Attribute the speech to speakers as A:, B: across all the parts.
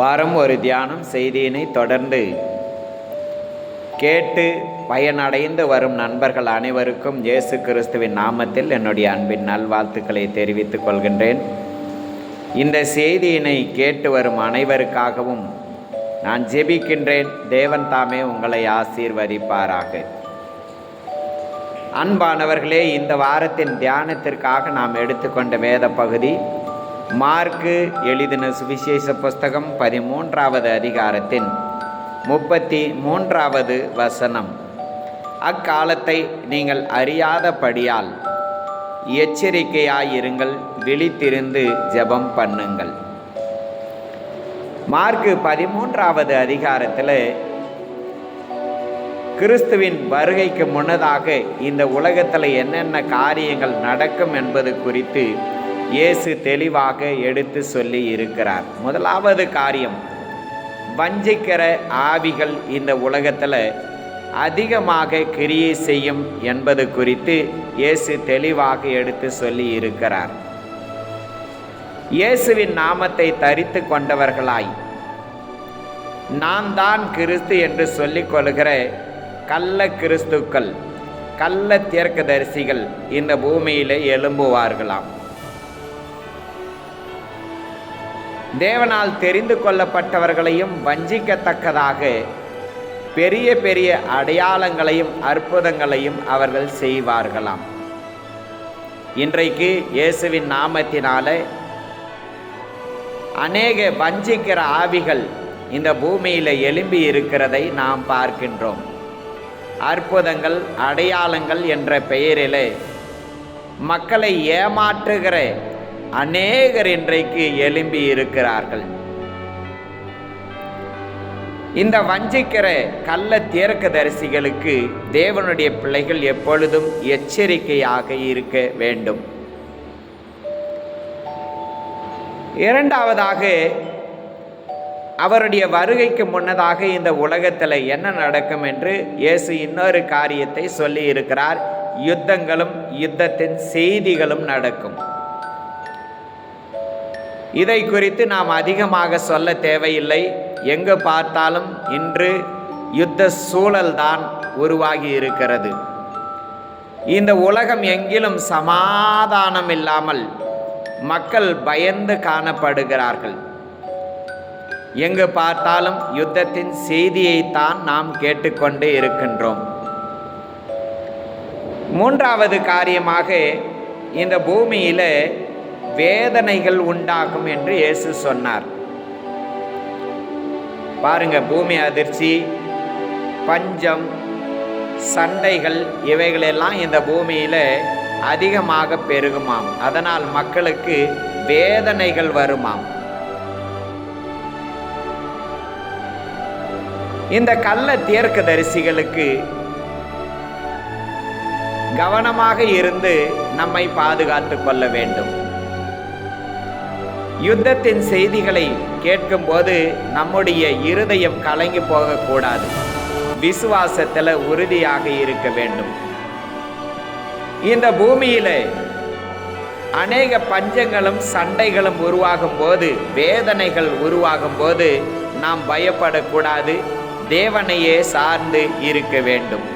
A: வாரம் ஒரு தியானம் செய்தியினை தொடர்ந்து. கேட்டு பயனடைந்து வரும் நண்பர்கள் அனைவருக்கும் இயேசு கிறிஸ்துவின் நாமத்தில் என்னுடைய அன்பின் நல்வாழ்த்துக்களை தெரிவித்துக் கொள்கின்றேன். இந்த செய்தியினை கேட்டு வரும் அனைவருக்காகவும் நான் ஜெபிக்கின்றேன். தேவன் தாமே உங்களை ஆசீர்வதிப்பாராக. அன்பானவர்களே இந்த வாரத்தின் தியானத்திற்காக நாம் எடுத்துக்கொண்ட வேத பகுதி மார்க்கு எழுதின சுவிசேஷ புஸ்தகம் பதிமூன்றாவது அதிகாரத்தின் முப்பத்தி மூன்றாவது வசனம். அக்காலத்தை நீங்கள் அறியாதபடியால் எச்சரிக்கையாயிருங்கள் விழித்திருந்து ஜெபம் பண்ணுங்கள். மார்க்கு பதிமூன்றாவது அதிகாரத்தில் கிறிஸ்துவின் வருகைக்கு முன்னதாக இந்த உலகத்தில் என்னென்ன காரியங்கள் நடக்கும் என்பது குறித்து இயேசு தெளிவாக எடுத்து சொல்லி இருக்கிறார். முதலாவது காரியம் வஞ்சிக்கிற ஆவிகள் இந்த உலகத்தில் அதிகமாக கிரியை செய்யும் என்பது குறித்து இயேசு தெளிவாக எடுத்து சொல்லி இருக்கிறார். இயேசுவின் நாமத்தை தரித்து கொண்டவர்களாய் நான் தான் கிறிஸ்து என்று சொல்லிக் கொள்கிற கள்ள கிறிஸ்துக்கள் கள்ள தீர்க்கதரிசிகள் இந்த பூமியிலே எழும்புவார்களாம். தேவனால் தெரிந்து கொள்ளப்பட்டவர்களையும் வஞ்சிக்கத்தக்கதாக பெரிய பெரிய அடையாளங்களையும் அற்புதங்களையும் அவர்கள் செய்வார்களாம். இன்றைக்கு இயேசுவின் நாமத்தினால அநேக வஞ்சிக்கிற ஆவிகள் இந்த பூமியில் எழும்பி இருக்கிறதை நாம் பார்க்கின்றோம். அற்புதங்கள் அடையாளங்கள் என்ற பெயரிலே மக்களை ஏமாற்றுகிற அநேகர் இன்றைக்கு எழும்பி இருக்கிறார்கள். இந்த வஞ்சிக்கிற கள்ள தீர்க்கதரிசிகளுக்கு தேவனுடைய பிள்ளைகள் எப்பொழுதும் எச்சரிக்கையாக இருக்க வேண்டும். இரண்டாவதாக அவருடைய வருகைக்கு முன்னதாக இந்த உலகத்தில் என்ன நடக்கும் என்று இயேசு இன்னொரு காரியத்தை சொல்லி இருக்கிறார். யுத்தங்களும் யுத்தத்தின் செய்திகளும் நடக்கும். இதை குறித்து நாம் அதிகமாக சொல்ல தேவையில்லை. எங்கு பார்த்தாலும் இன்று யுத்த சூழல்தான் உருவாகி இருக்கிறது இந்த உலகம் எங்கிலும் சமாதானம் இல்லாமல் மக்கள் பயந்து காணப்படுகிறார்கள். எங்கு பார்த்தாலும் யுத்தத்தின் செய்தியைத்தான் நாம் கேட்டுக்கொண்டு இருக்கின்றோம். மூன்றாவது காரியமாக இந்த பூமியில் வேதனைகள் உண்டாகும் என்று இயேசு சொன்னார். பாருங்க பூமி அதிர்ச்சி பஞ்சம் சண்டைகள் இவைகளெல்லாம் இந்த பூமியில் அதிகமாக பெருகுமாம். அதனால் மக்களுக்கு வேதனைகள் வருமாம். இந்த கள்ள தீர்க்க தரிசிகளுக்கு கவனமாக இருந்து நம்மை பாதுகாத்து கொள்ள வேண்டும். யுத்தத்தின் செய்திகளை கேட்கும்போது நம்முடைய இருதயம் கலங்கி போகக்கூடாது. விசுவாசத்தில் உறுதியாக இருக்க வேண்டும். இந்த பூமியில் அநேக பஞ்சங்களும் சண்டைகளும் உருவாகும் போது வேதனைகள் உருவாகும் போது நாம் பயப்படக்கூடாது. தேவனையே சார்ந்து இருக்க வேண்டும்.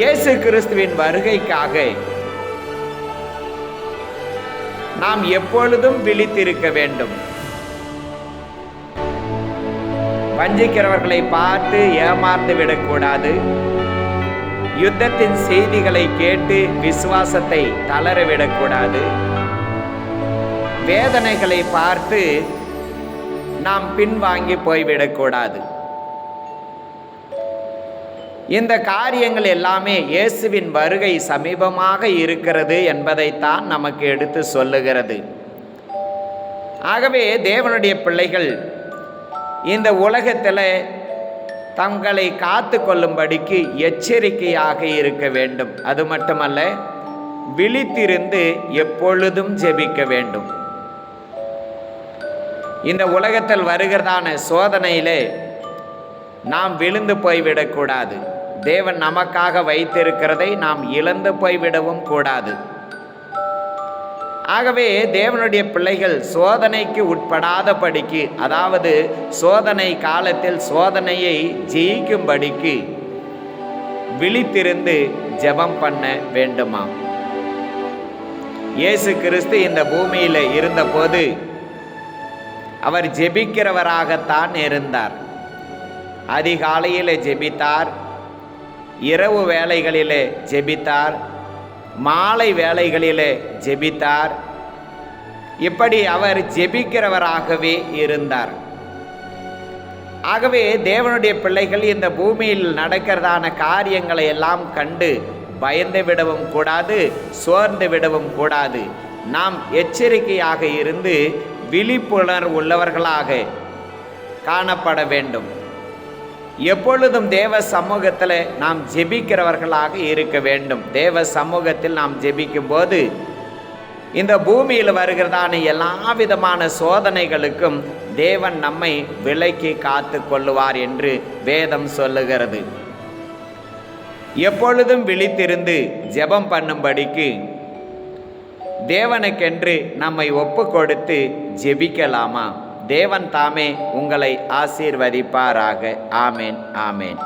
A: இயேசு கிறிஸ்துவின் வருகைக்காக நாம் எப்பொழுதும் விழித்திருக்க வேண்டும். வஞ்சிக்கிறவர்களை பார்த்து ஏமாந்து விடக்கூடாது. யுத்தத்தின் செய்திகளை கேட்டு விசுவாசத்தை தளரவிடக்கூடாது வேதனைகளை பார்த்து நாம் பின்வாங்கி போய்விடக்கூடாது. இந்த காரியங்கள் எல்லாமே இயேசுவின் வருகை சமீபமாக இருக்கிறது என்பதைத்தான் நமக்கு எடுத்து சொல்லுகிறது. ஆகவே தேவனுடைய பிள்ளைகள் இந்த உலகத்தில் தங்களை காத்து கொள்ளும்படிக்கு எச்சரிக்கையாக இருக்க வேண்டும். அது மட்டுமல்ல விழித்திருந்து எப்பொழுதும் ஜெபிக்க வேண்டும். இந்த உலகத்தில் வருகிறதான சோதனையிலே நாம் விழுந்து போய்விடக்கூடாது. தேவன் நமக்காக வைத்திருக்கிறதை நாம் இழந்து போய்விடவும் கூடாது. ஆகவே தேவனுடைய பிள்ளைகள் சோதனைக்கு உட்படாதபடிக்கு அதாவது சோதனை காலத்தில் சோதனையை ஜெயிக்கும்படிக்கு விழித்திருந்து ஜெபம் பண்ண வேண்டுமாம். இயேசு கிறிஸ்து இந்த பூமியில் இருந்தபோது அவர் ஜெபிக்கிறவராகத்தான் இருந்தார். அதிகாலையில் ஜெபித்தார். இரவு வேலைகளிலே ஜெபித்தார் மாலை வேலைகளிலே ஜெபித்தார். இப்படி அவர் ஜெபிக்கிறவராகவே இருந்தார். ஆகவே தேவனுடைய பிள்ளைகள் இந்த பூமியில் நடக்கிறதான காரியங்களை எல்லாம் கண்டு பயந்து விடவும் கூடாது சோர்ந்து விடவும் கூடாது. நாம் எச்சரிக்கையாக இருந்து விழிப்புணர்வு உள்ளவர்களாக காணப்பட வேண்டும். எப்பொழுதும் தேவ சமூகத்தில் நாம் ஜெபிக்கிறவர்களாக இருக்க வேண்டும். தேவ சமூகத்தில் நாம் ஜெபிக்கும் போது இந்த பூமியில் வருகிறதான எல்லா விதமான சோதனைகளுக்கும் தேவன் நம்மை விலைக்கு காத்து கொள்ளுவார் என்று வேதம் சொல்லுகிறது. எப்பொழுதும் விழித்திருந்து ஜெபம் பண்ணும்படிக்கு தேவனுக்கென்று நம்மை ஒப்பு கொடுத்து ஜெபிக்கலாமா? தேவன் தாமே உங்களை ஆசீர்வதிப்பாராக. ஆமேன் ஆமேன்.